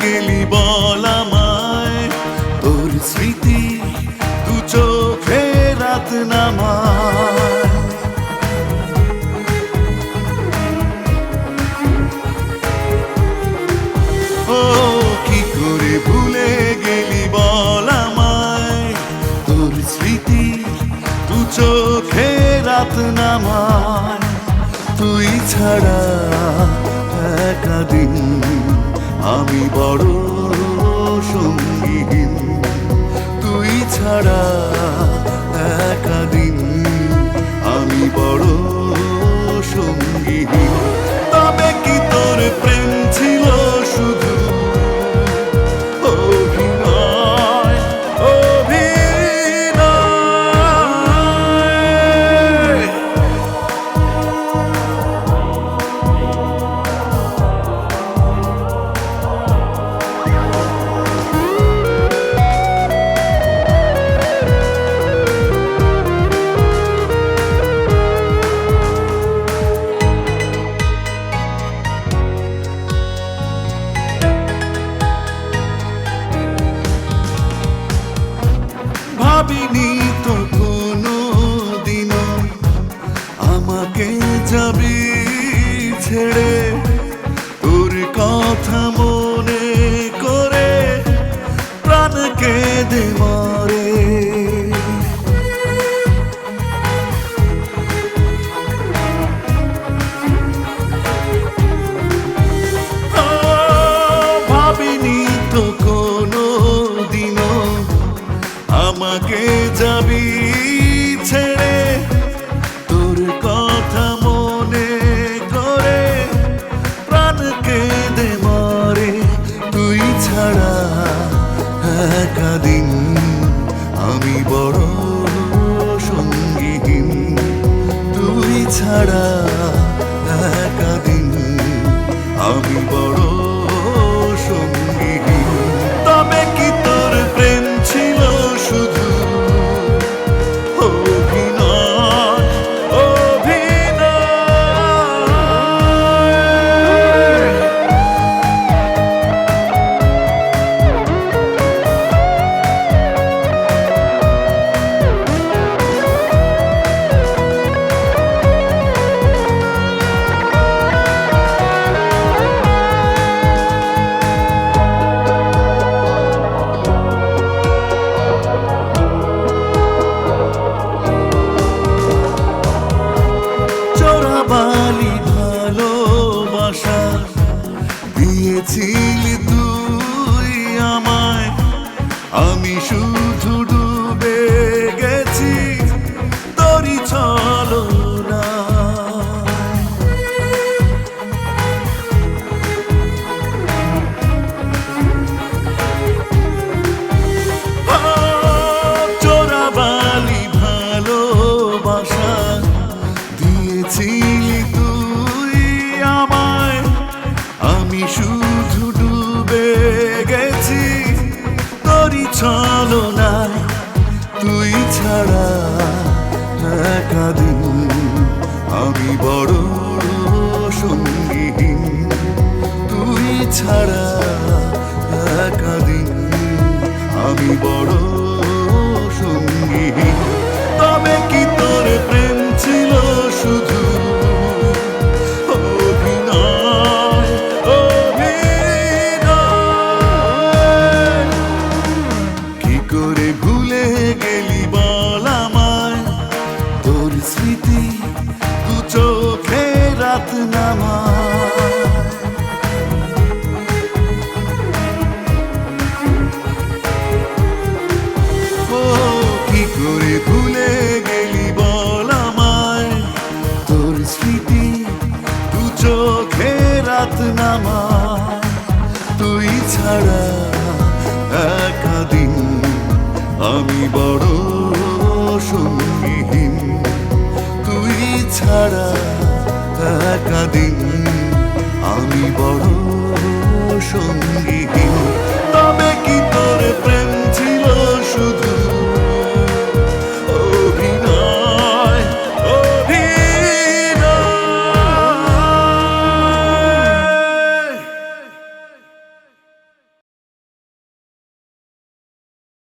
গেলি বল আমায়। তোর স্মৃতি দু চোখে রাত নামায়। ও, কি করে ভুলে গেলি বল আমায়। তোর স্মৃতি দু চোখে রাত নামায়। তুই ছাড়া একাদিন আমি বড় সঙ্গীহীন তুই ছাড়া ভাবিনি তো কোনো দিন আমাকে যাবি ছেড়ে যাবি ছেড়ে তোর কথা মনে করে প্রাণ তুই ছাড়া আমি বড় তুই ছাড়া আমি শুধু তোরই চলো না তুই ছাড়া একাদিন আমি বড় সঙ্গীহীন নামায় তুই ছাড়া একাদিন আমি বড় সঙ্গীহীন তুই ছাড়া একাদিন